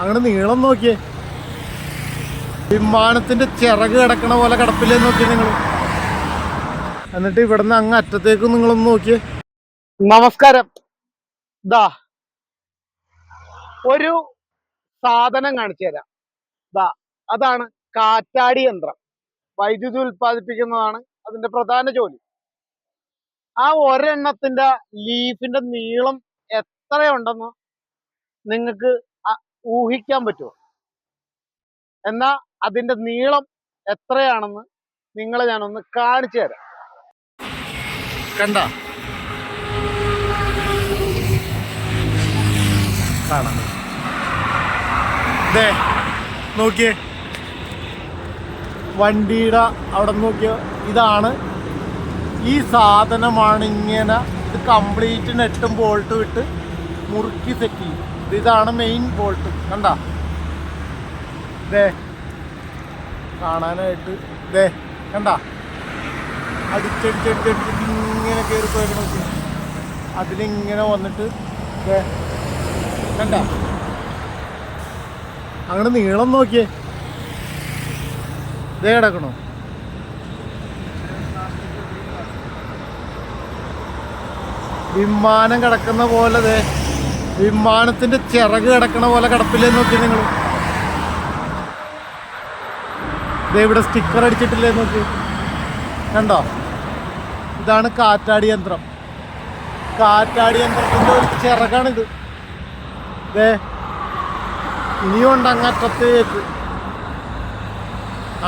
അങ്ങോട്ട് നീളം നോക്കിയേ. വിമാനത്തിന്റെ ചിറക് കിടക്കണ പോലെ കിടപ്പില്ലേ നോക്കിയേ നിങ്ങൾ എന്നിട്ട് ഇവിടുന്ന് അങ്ങ് അറ്റത്തേക്ക് നിങ്ങളൊന്ന് നോക്കിയേ. നമസ്കാരം. ദാ ഒരു സാധനം കാണിച്ചു തരാം. ദാ അതാണ് കാറ്റാടി യന്ത്രം. വൈദ്യുതി ഉൽപ്പാദിപ്പിക്കുന്നതാണ് അതിന്റെ പ്രധാന ജോലി. ആ ഒരെണ്ണത്തിന്റെ ലീഫിന്റെ നീളം എത്രയുണ്ടെന്ന് നിങ്ങൾക്ക് ഊഹിക്കാൻ പറ്റുമോ? എന്നാ അതിന്റെ നീളം എത്രയാണെന്ന് നിങ്ങളെ ഞാനൊന്ന് കാണിച്ചു തരാം. കണ്ട? നോക്കിയേ. വണ്ടിയുടെ അവിടെ നോക്കിയോ. ഇതാണ് ഈ സാധനമാണ് ഇങ്ങനെ ഇത് കംപ്ലീറ്റ് നെട്ടും ബോൾട്ടും ഇട്ട് മുറുക്കി സെറ്റ് ചെയ്യും. ഇതാണ് മെയിൻ ബോൾട്ട് കണ്ട? ദേ. കാണാനായിട്ട്. ഇതേ കണ്ട? അടിച്ചടിച്ചടിച്ചടിച്ചിട്ട് ഇങ്ങനെ കയറി പോയിരുന്നു അതിലിങ്ങനെ വന്നിട്ട് ദേ. കണ്ട? അങ്ങനെ നീളം നോക്കിയേ. ഇതേ കിടക്കണോ. വിമാനം കിടക്കുന്ന പോലെ വിമാനത്തിന്റെ ചിറക് കിടക്കണ പോലെ കിടപ്പില്ലേ നോക്കി നിങ്ങൾ ഇവിടെ സ്റ്റിക്കർ അടിച്ചിട്ടില്ലേ നോക്കി കണ്ടോ? ഇതാണ് കാറ്റാടി യന്ത്രം. കാറ്റാടി യന്ത്രത്തിന്റെ ഒരു ചിറകാണിത്. ദേ ഇനിയുണ്ട് അങ്ങറ്റത്തേക്ക്.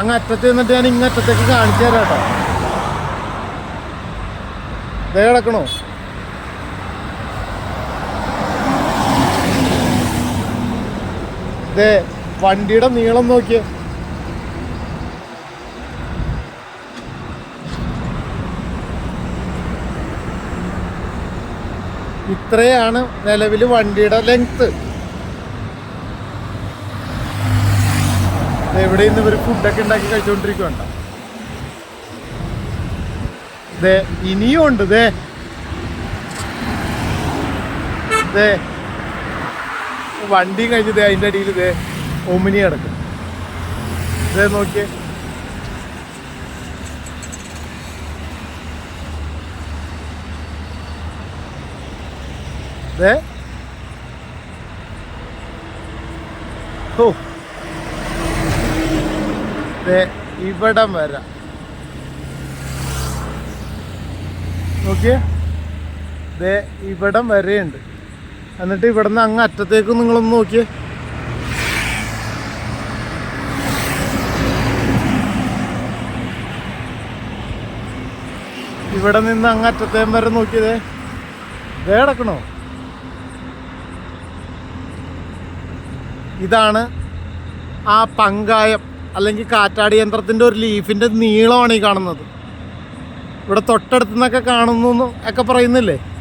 അങ്ങറ്റത്ത് നിന്നിട്ട് ഞാൻ ഇങ്ങറ്റത്തേക്ക് കാണിച്ചു തരാം കേട്ടോ. ദേ കിടക്കണോ. ദേ വണ്ടിയുടെ നീളം നോക്കിയ. ഇത്രയാണ് നിലവിൽ വണ്ടിയുടെ ലെങ്ത് എവിടെ നിന്ന് ഇവർ ഫുഡൊക്കെ ഉണ്ടാക്കി കഴിച്ചുകൊണ്ടിരിക്കുന്നുണ്ട ഇനിയും ഉണ്ട് ദേ. ദേ വണ്ടിയും കഴിഞ്ഞ് ദേ അതിന്റെ അടിയിൽ ദേ ഒമിനി കിടക്കും. ഇതേ നോക്കിയേ. ദേ. ഓ ദേ ഇവിടം വരാം. നോക്കിയേ. ദേ ഇവിടം വരെയുണ്ട്. എന്നിട്ട് ഇവിടുന്ന് അങ്ങ് അറ്റത്തേക്ക് നിങ്ങളൊന്ന് നോക്കിയേ. ഇവിടെ നിന്ന് അങ്ങ് അറ്റത്തേം വരെ നോക്കിയതേ. ദേ ഇതാണ് ആ പങ്കായം അല്ലെങ്കിൽ കാറ്റാടി യന്ത്രത്തിന്റെ ഒരു ലീഫിന്റെ നീളമാണ് ഈ കാണുന്നത്. ഇവിടെ തൊട്ടടുത്തുനിന്നൊക്കെ കാണുന്നു ഒക്കെ പറയുന്നില്ലേ?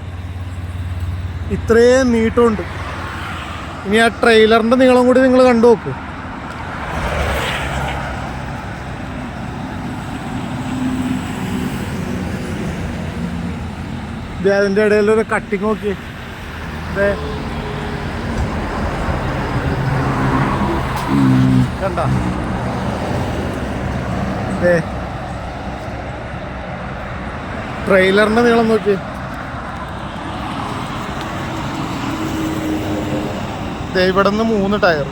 ഇത്രയും നീട്ടമുണ്ട്. ഇനി ആ ട്രെയിലറിന്റെ നീളം കൂടി നിങ്ങൾ കണ്ടു നോക്കൂ. അതിന്റെ ഇടയിലൊരു കട്ടിങ് നോക്കി ദേ. കണ്ട? ദേ. ട്രെയിലറിന്റെ നീളം നോക്കി ദേ ഇവിടെ നിന്ന് മൂന്ന് ടയർ.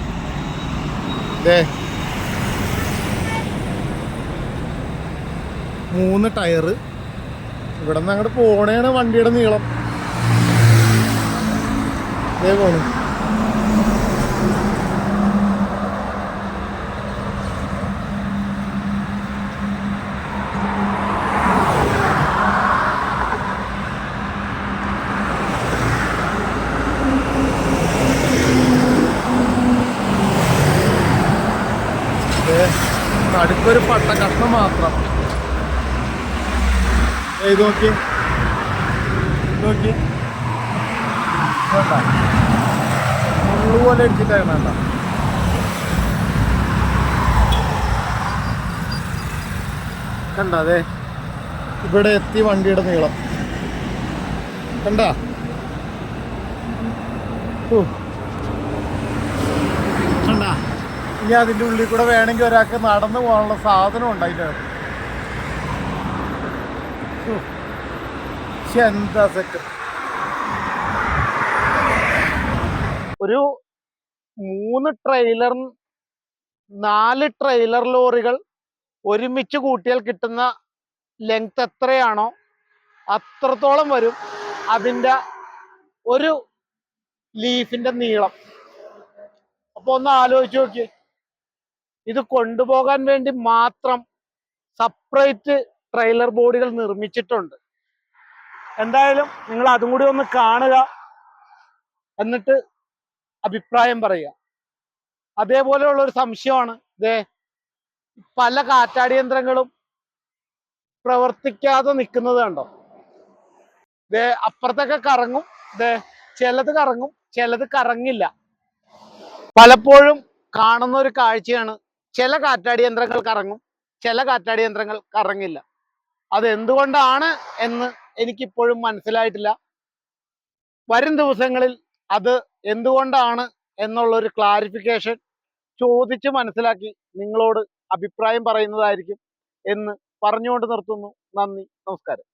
ദേ. മൂന്ന് ടയർ. ഇവിടെ നിന്ന് അങ്ങോട്ട് പോണേണ് വണ്ടിയുടെ നീളം. ദേ പോണു ദേ, നടുക്കൊരു പട്ട കഷ്ണം മാത്രം. ഏത് നോക്കി. നോക്കി. വേണ്ട. മുള്ളു പോലെ അടിച്ചിട്ടാണ് വേണ്ട ഇവിടെ എത്തി വണ്ടിയുടെ നീളം. കണ്ട? ഓ ഇനി അതിന്റെ ഉള്ളിൽ കൂടെ വേണമെങ്കിൽ ഒരാൾക്ക് നടന്നു പോകാനുള്ള സാധനം ഉണ്ട് അതിന്റെ അകത്ത്. എന്താ സെറ്റ് ഒരു മൂന്ന് ട്രെയിലർ നാല് ട്രെയിലർ ലോറികൾ ഒരുമിച്ച് കൂട്ടിയാൽ കിട്ടുന്ന ലെങ്ത് എത്രയാണോ അത്രത്തോളം വരും അതിന്റെ ഒരു ലീഫിന്റെ നീളം. അപ്പോൾ ഒന്ന് ആലോചിച്ച് നോക്കിയേ. ഇത് കൊണ്ടുപോകാൻ വേണ്ടി മാത്രം സപ്പറേറ്റ് ട്രെയിലർ ബോഡികൾ നിർമ്മിച്ചിട്ടുണ്ട്. എന്തായാലും നിങ്ങൾ അതും കൂടി ഒന്ന് കാണുക എന്നിട്ട് അഭിപ്രായം പറയുക. അതേപോലെയുള്ള ഒരു സംശയമാണ്. ഇതേ പല കാറ്റാടിയന്ത്രങ്ങളും പ്രവർത്തിക്കാതെ നിൽക്കുന്നത് കണ്ടോ? ഇതേ അപ്പുറത്തൊക്കെ കറങ്ങും. ഇതേ ചിലത് കറങ്ങും ചിലത് കറങ്ങില്ല. പലപ്പോഴും കാണുന്ന ഒരു കാഴ്ചയാണ് ചില കാറ്റാടി യന്ത്രങ്ങൾ കറങ്ങും ചില കാറ്റാടി യന്ത്രങ്ങൾ കറങ്ങില്ല. അതെന്തുകൊണ്ടാണ് എന്ന് എനിക്കിപ്പോഴും മനസ്സിലായിട്ടില്ല. വരും ദിവസങ്ങളിൽ അത് എന്തുകൊണ്ടാണ് എന്നുള്ളൊരു ക്ലാരിഫിക്കേഷൻ ചോദിച്ച് മനസ്സിലാക്കി നിങ്ങളോട് അഭിപ്രായം പറയുന്നതായിരിക്കും എന്ന് പറഞ്ഞുകൊണ്ട് നിർത്തുന്നു. നന്ദി നമസ്കാരം.